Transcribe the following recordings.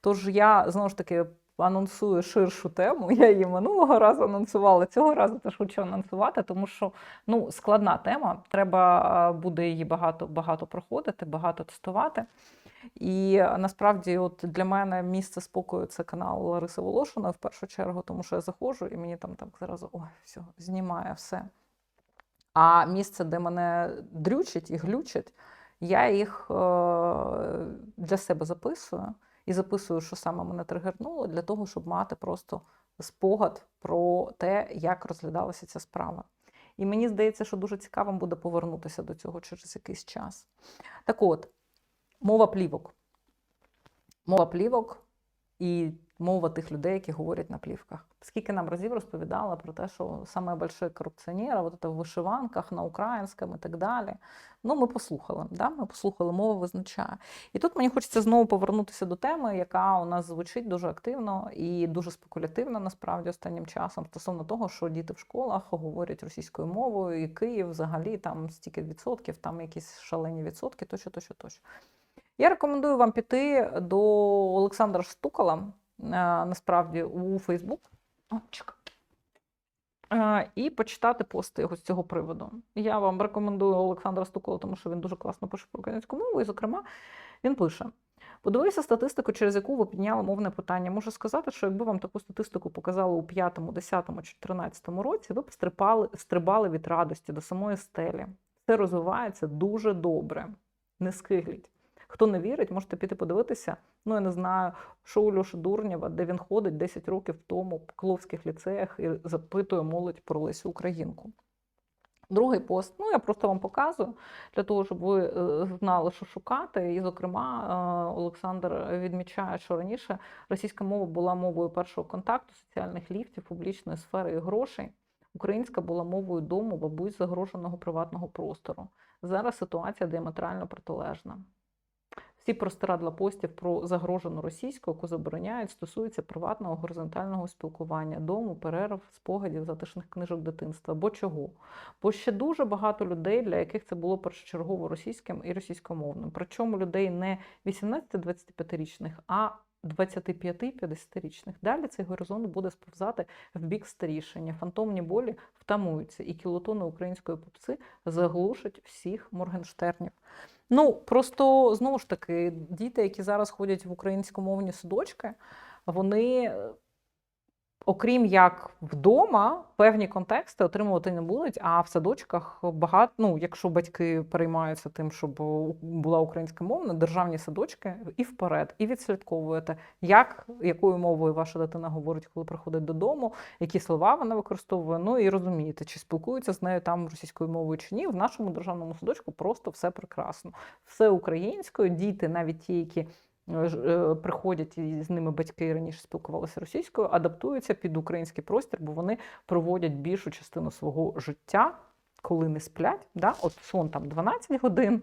Тож я знову ж таки анонсую ширшу тему. Я її минулого разу анонсувала, цього разу теж хочу анонсувати, тому що ну, складна тема. Треба буде її багато, багато проходити, багато тестувати. І е, насправді, от для мене місце спокою це канал Лариси Волошиної в першу чергу, тому що я заходжу і мені там так зразу ой, все, знімає все. А місце, де мене дрючить і глючить, я їх е, для себе записую і записую, що саме мене тригернуло, для того, щоб мати просто спогад про те, як розглядалася ця справа. І мені здається, що дуже цікавим буде повернутися до цього через якийсь час. Так от, мова плівок. Мова плівок і мова тих людей, які говорять на плівках. Скільки нам разів розповідала про те, що саме большой корупціонер, вот это в вишиванках на українському і так далі. Ну, ми послухали, да? ми послухали, мова визначає. І тут мені хочеться знову повернутися до теми, яка у нас звучить дуже активно і дуже спекулятивно насправді останнім часом стосовно того, що діти в школах говорять російською мовою, і Київ взагалі там стільки відсотків, там якісь шалені відсотки, тощо, тощо, тощо. Я рекомендую вам піти до Олександра Штукала, насправді, у Фейсбук. Е, І почитати пости його з цього приводу. Я вам рекомендую Олександра Стукола, тому що він дуже класно пише про українську мову, і, зокрема, він пише: подивися статистику, через яку ви підняли мовне питання. Можу сказати, що якби вам таку статистику показали у 5, 10 чи 13 році, ви б стрибали, стрибали від радості до самої стелі. Це розвивається дуже добре. Не скигліть. Хто не вірить, можете піти подивитися. Ну, я не знаю, шоу Льоші Дурнєва, де він ходить 10 років тому в Кловських ліцеях і запитує молодь про Лесю Українку. Другий пост, ну я просто вам показую для того, щоб ви е, знали, що шукати. І, зокрема, е, Олександр відмічає, що раніше російська мова була мовою першого контакту, соціальних ліфтів, публічної сфери і грошей. Українська була мовою дому, бабусь загроженого приватного простору. Зараз ситуація діаметрально протилежна. Всі простора для постів про загрожену російську, яку забороняють, стосуються приватного горизонтального спілкування, дому, перерв, спогадів, затишних книжок дитинства. Бо чого? Бо ще дуже багато людей, для яких це було першочергово російським і російськомовним. Причому людей не 18-25-річних, а 25-50-річних. Далі цей горизонт буде сповзати в бік старішення. Фантомні болі втамуються, і кілотони української попси заглушать всіх Моргенштернів. Ну, просто знову ж таки, діти, які зараз ходять в українськомовні садочки, вони, е, окрім як вдома, певні контексти отримувати не будуть. А в садочках багато, ну, якщо батьки переймаються тим, щоб була українська мовна, державні садочки і вперед, і відслідковуєте, як якою мовою ваша дитина говорить, коли приходить додому, які слова вона використовує. Ну і розумієте, чи спілкується з нею там російською мовою чи ні. В нашому державному садочку просто все прекрасно, все українською. Діти, навіть ті, які приходять і з ними батьки раніше спілкувалися російською, адаптуються під український простір, бо вони проводять більшу частину свого життя, коли не сплять. Да? От сон там 12 годин,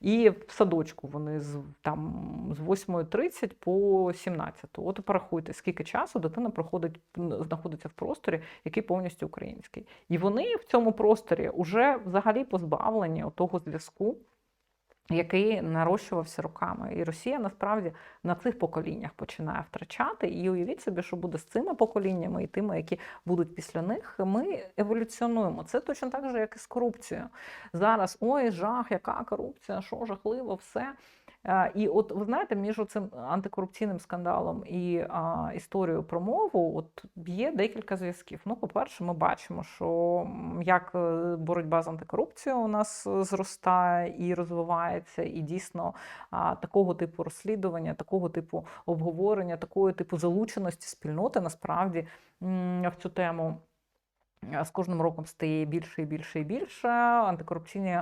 і в садочку вони з, там, з 8.30 по 17. От порахуйте, скільки часу дитина проходить, знаходиться в просторі, який повністю український. І вони в цьому просторі вже взагалі позбавлені того зв'язку, який нарощувався руками. І Росія насправді на цих поколіннях починає втрачати. І уявіть собі, що буде з цими поколіннями і тими, які будуть після них. Ми еволюціонуємо. Це точно так же, як і з корупцією. Зараз ой, жах, яка корупція, що жахливо, все. Е, І от ви знаєте, між цим антикорупційним скандалом і а, історією про мову, от є декілька зв'язків. Ну, по-перше, ми бачимо, що як е, боротьба з антикорупцією у нас е, зростає і розвивається, і дійсно а, такого типу розслідування, такого типу обговорення, такої типу залученості спільноти насправді в цю тему. З кожним роком стає більше і більше і більше. Антикорупційні,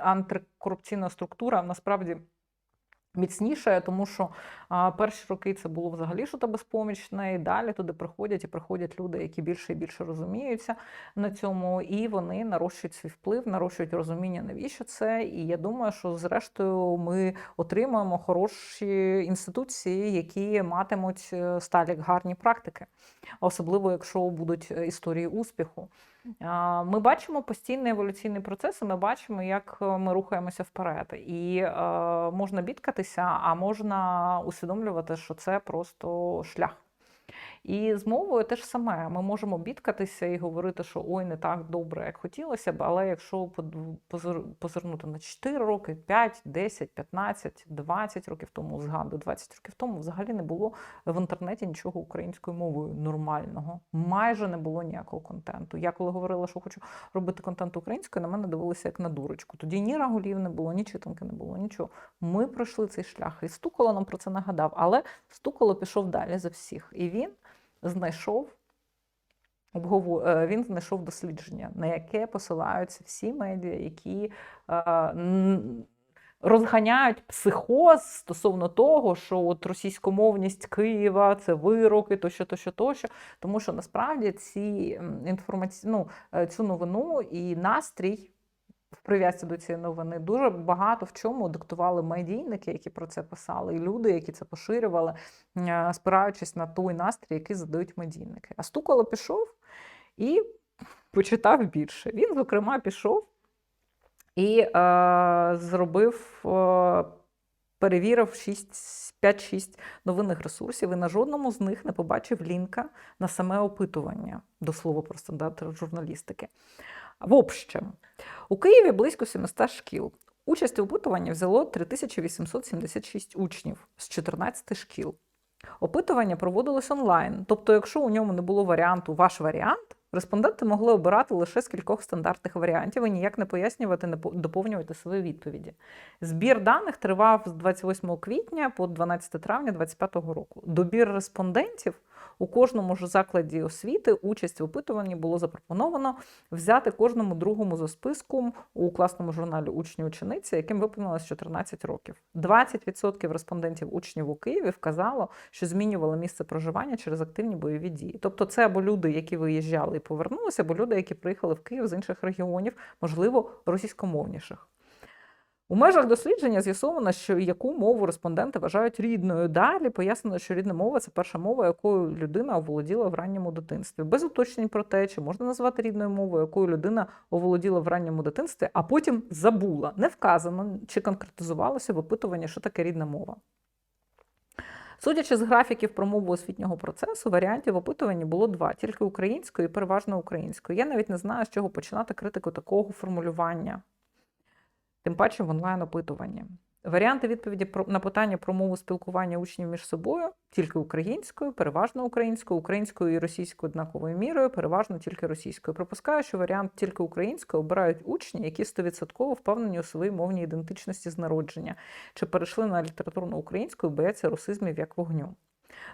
антикорупційна структура насправді міцніше, тому що а, перші роки це було взагалі щось безпомічне, і далі туди приходять і приходять люди, які більше і більше розуміються на цьому, і вони нарощують свій вплив, нарощують розуміння, навіщо це. І я думаю, що зрештою ми отримаємо хороші інституції, які матимуть е, сталі гарні практики, особливо якщо будуть е, історії успіху. Ми бачимо постійний еволюційний процес, і ми бачимо, як е, ми рухаємося вперед. І е, можна бідкатися, а можна усвідомлювати, що це просто шлях. І з мовою те ж саме. Ми можемо бідкатися і говорити, що ой, не так добре, як хотілося б, але якщо позирнути на 4 роки, 5, 10, 15, 20 років тому, згадую, 20 років тому взагалі не було в інтернеті нічого українською мовою нормального. Майже не було ніякого контенту. Я коли говорила, що хочу робити контент українською, на мене дивилися як на дурочку. Тоді ні рагулів не було, ні читанки не було, нічого. Ми пройшли цей шлях, і стукало нам про це нагадав. Але стукало пішов далі за всіх. І він знайшов. е, Він знайшов дослідження, на яке посилаються всі медіа, які е, розганяють психоз стосовно того, що от російськомовність Києва це вироки, тощо, тощо, тощо. Тому що насправді ці інформаці... ну, е, цю новину і настрій в прив'язці до цієї новини дуже багато в чому диктували медійники, які про це писали, і люди, які це поширювали, е, спираючись на той настрій, який задають медійники. А Стукало пішов і почитав більше. Він, зокрема, пішов і е, зробив, е, перевірив 6, 5-6 новинних ресурсів, і на жодному з них не побачив лінка на саме опитування до слова про стандарти журналістики. В общем, у Києві близько 700 шкіл. Участь в опитуванні взяло 3876 учнів з 14 шкіл. Опитування проводилось онлайн, тобто, якщо у ньому не було варіанту ваш варіант, респонденти могли обирати лише з кількох стандартних варіантів і ніяк не пояснювати, не по- доповнювати свої відповіді. Збір даних тривав з 28 квітня по 12 травня 2025 року. Добір респондентів у кожному ж закладі освіти участь в опитуванні було запропоновано взяти кожному другому за списком у класному журналі учні учениці, яким виповнилось 14 років. 20% респондентів учнів у Києві вказало, що змінювали місце проживання через активні бойові дії. Тобто, це або люди, які виїжджали і повернулися, або люди, які приїхали в Київ з інших регіонів, можливо, російськомовніших. У межах дослідження з'ясовано, що яку мову респонденти вважають рідною. Далі пояснено, що рідна мова це перша мова, якою людина оволоділа в ранньому дитинстві. Без уточнень про те, чи можна назвати рідною мовою, якою людина оволоділа в ранньому дитинстві, а потім забула. Не вказано чи конкретизувалося в опитуванні, що таке рідна мова. Судячи з графіків про мову освітнього процесу, варіантів опитування було два: тільки українською і переважно українською. Я навіть не знаю, з чого починати критику такого формулювання тим паче в онлайн-опитуванні. Варіанти відповіді про- на питання про мову спілкування учнів між собою тільки українською, переважно українською, українською і російською однаковою мірою, переважно тільки російською. Припускаю, що варіант тільки українською обирають учні, які 100% впевнені у своїй мовній ідентичності з народження, чи перейшли на літературну українську і бояться русизмів як вогню.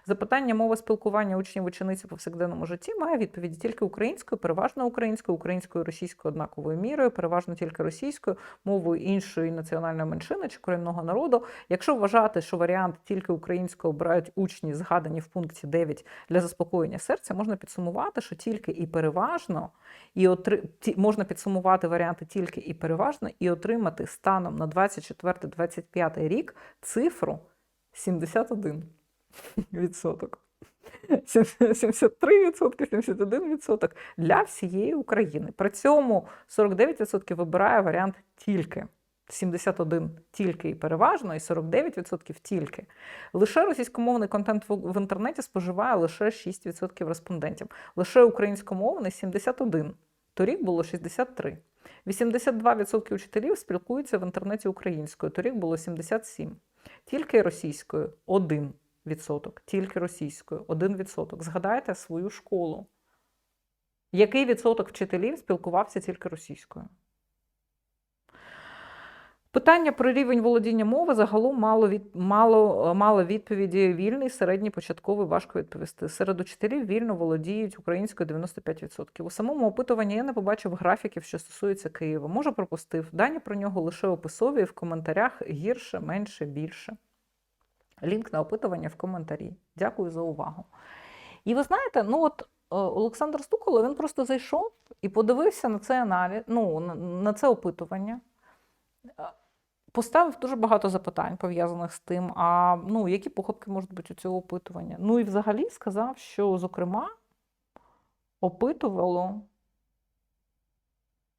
Запитання мова спілкування учнів учениць у повсякденному житті має відповіді тільки українською, переважно українською, українською російською однаковою мірою, переважно тільки російською, мовою іншої національної меншини чи корінного народу. Якщо вважати, що варіант тільки українською обирають учні, згадані в пункті 9 для заспокоєння серця, можна підсумувати, що тільки і переважно, і отри... можна підсумувати варіанти тільки і переважно, і отримати станом на 24-25 рік цифру 71 відсоток. 73%, 71% для всієї України. При цьому 49% вибирає варіант тільки. 71 тільки і переважно, і 49% тільки. Лише російськомовний контент в інтернеті споживає лише 6% респондентів. Лише українськомовний 71. Торік було 63. 82% учителів спілкуються в інтернеті українською. Торік було 77. Тільки російською 1 відсоток, тільки російською 1 відсоток. Згадайте свою школу. Який відсоток вчителів спілкувався тільки російською? Питання про рівень володіння мови загалом мало, від, мало, мало відповіді вільний, середній, початковий, важко відповісти. Серед учителів вільно володіють українською 95%. У самому опитуванні я не побачив графіків, що стосуються Києва. Може, пропустив. Дані про нього лише описові в коментарях гірше, менше, більше. Лінк на опитування в коментарі. Дякую за увагу. І ви знаєте, ну от е, Олександр Стуколо, він просто зайшов і подивився на цей аналіз, ну, на, на це опитування. Е, Поставив дуже багато запитань, пов'язаних з тим, а ну, які похибки можуть бути у цього опитування. Ну і взагалі сказав, що, зокрема, опитувало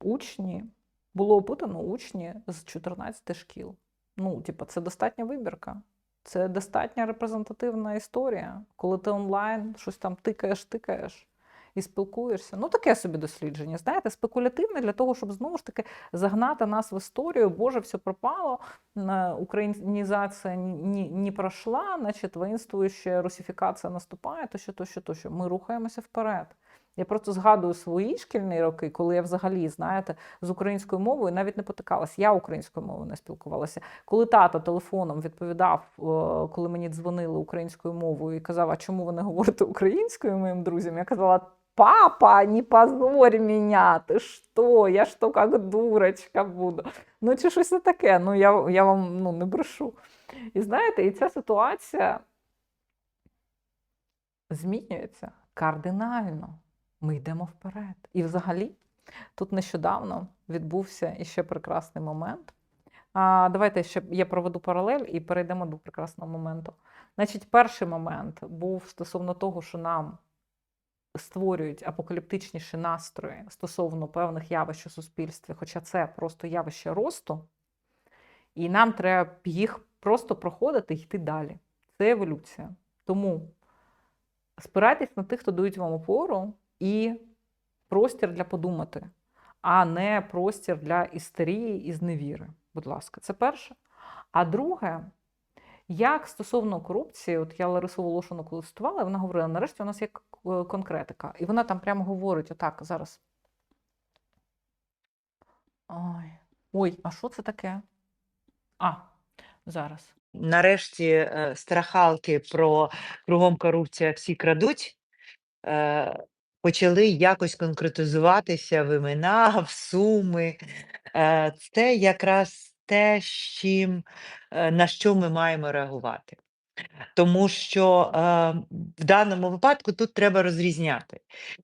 учні, було опитано учні з 14 шкіл. Ну, типу, це достатня вибірка. Це достатньо репрезентативна історія, коли ти онлайн щось там тикаєш, тикаєш і спілкуєшся. Ну, таке собі дослідження. Знаєте, спекулятивне для того, щоб знову ж таки загнати нас в історію. Боже, все пропало, е, українізація ні, не пройшла, значить воїнствуюча русифікація наступає, то що, то що, то що. Ми рухаємося вперед. Я просто згадую свої шкільні роки, коли я взагалі, знаєте, з українською мовою навіть не потикалася. Я українською мовою не спілкувалася. Коли тато телефоном відповідав, коли мені дзвонили українською мовою і казав, а чому ви не говорите українською моїм друзям? Я казала. Папа, не позорь меня, ти що? Я що, як дурочка буду. Ну, чи щось не таке. Ну, я, я вам ну, не брешу. І знаєте, і ця ситуація змінюється кардинально. Ми йдемо вперед. І взагалі, тут нещодавно відбувся іще прекрасний момент. А, Давайте ще я проведу паралель і перейдемо до прекрасного моменту. Значить, перший момент був стосовно того, що нам створюють апокаліптичніші настрої стосовно певних явищ у суспільстві, хоча це просто явище росту, і нам треба їх просто проходити і йти далі. Це еволюція. Тому спирайтесь на тих, хто дають вам опору, і простір для подумати, а не простір для істерії і зневіри. Будь ласка, це перше. А друге, як стосовно корупції, от я Ларису Волошину коли цитувала, вона говорила: нарешті у нас є конкретика. І вона там прямо говорить: отак, зараз. Ой, Ой, а що це таке? А, зараз. Нарешті е, страхалки про кругом корупція всі крадуть. Почали якось конкретизуватися в імена, в суми. Е, Це якраз те, е, на що ми маємо реагувати. Тому що е, в даному випадку тут треба розрізняти.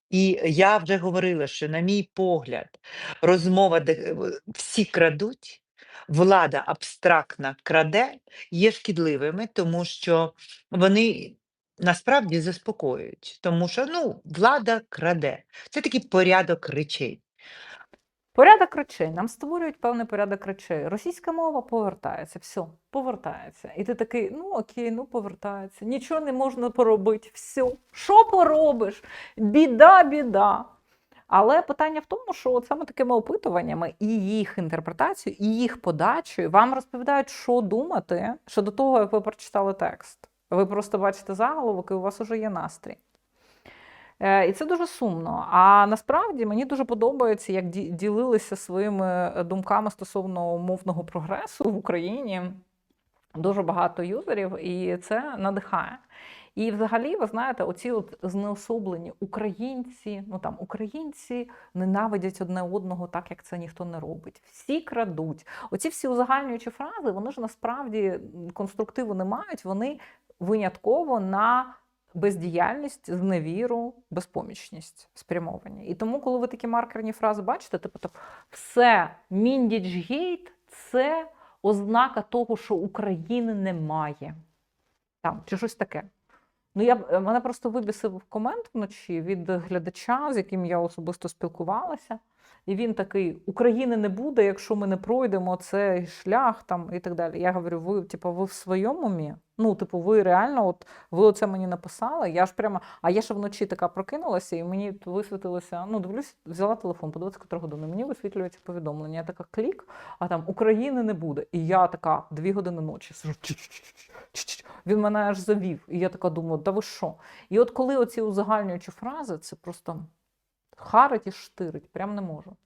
І я вже говорила, що, на мій погляд, розмова, де е, всі крадуть, влада абстрактна краде, є шкідливими, тому що вони насправді заспокоюють. Тому що ну, влада краде. Це такий порядок речей. Порядок речей. Нам створюють певний порядок речей. Російська мова повертається, все, повертається. І ти такий, ну окей, ну повертається. Нічого не можна поробити. Все. Що поробиш? Біда, біда. Але питання в тому, що от саме такими опитуваннями і їх інтерпретацією, і їх подачею вам розповідають, що думати щодо того, як ви прочитали текст. Ви просто бачите заголовок, і у вас уже є настрій. Е, І це дуже сумно. А насправді мені дуже подобається, як ділилися своїми е, думками стосовно мовного прогресу в Україні. Дуже багато юзерів, і це надихає. І взагалі, ви знаєте, оці от знеособлені українці, ну там українці ненавидять одне одного, так як це ніхто не робить. Всі крадуть. Оці всі узагальнюючі фрази, вони ж насправді конструктиву не мають, вони винятково на бездіяльність, зневіру, безпомічність спрямовані. І тому, коли ви такі маркерні фрази бачите, типу так, все, Міндічгейт це ознака того, що України немає. Там, чи щось таке. Ну, я е, мене просто вибісив комент вночі від глядача, з яким я особисто спілкувалася. І він такий: України не буде, якщо ми не пройдемо цей шлях там і так далі. Я говорю, ви, типу, ви в своєму умі? Ну, типу, ви реально, от ви оце мені написали. Я ж прямо, а я ще вночі така прокинулася, і мені висвітилося. Ну, дивлюсь, взяла телефон по 24 години. Мені висвітлюється повідомлення. Я така клік, а там України не буде. І я така дві години ночі сижу. Він мене аж завів. І я така думаю, да ви що? І от коли оці узагальнюючі фрази, це просто харить і штирить, прям не можу.